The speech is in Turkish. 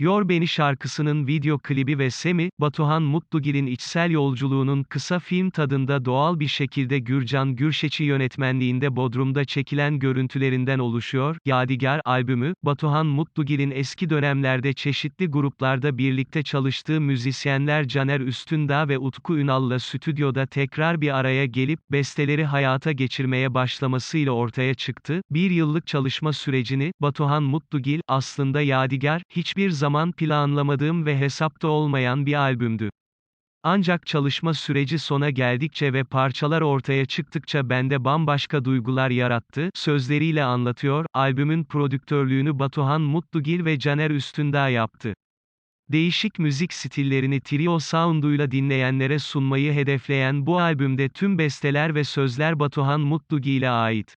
Yor Beni şarkısının video klibi ve Semi, Batuhan Mutlugil'in içsel yolculuğunun kısa film tadında doğal bir şekilde Gürcan Gürşeçi yönetmenliğinde Bodrum'da çekilen görüntülerinden oluşuyor. Yadigar albümü, Batuhan Mutlugil'in eski dönemlerde çeşitli gruplarda birlikte çalıştığı müzisyenler Caner Üstündağ ve Utku Ünal'la stüdyoda tekrar bir araya gelip besteleri hayata geçirmeye başlamasıyla ortaya çıktı. Bir yıllık çalışma sürecini, Batuhan Mutlugil, aslında Yadigar, hiçbir zaman zaman planlamadığım ve hesapta olmayan bir albümdü. Ancak çalışma süreci sona geldikçe ve parçalar ortaya çıktıkça bende bambaşka duygular yarattı, sözleriyle anlatıyor, albümün prodüktörlüğünü Batuhan Mutlugil ve Caner Üstündağ yaptı. Değişik müzik stillerini trio sound'uyla dinleyenlere sunmayı hedefleyen bu albümde tüm besteler ve sözler Batuhan Mutlugil'e ait.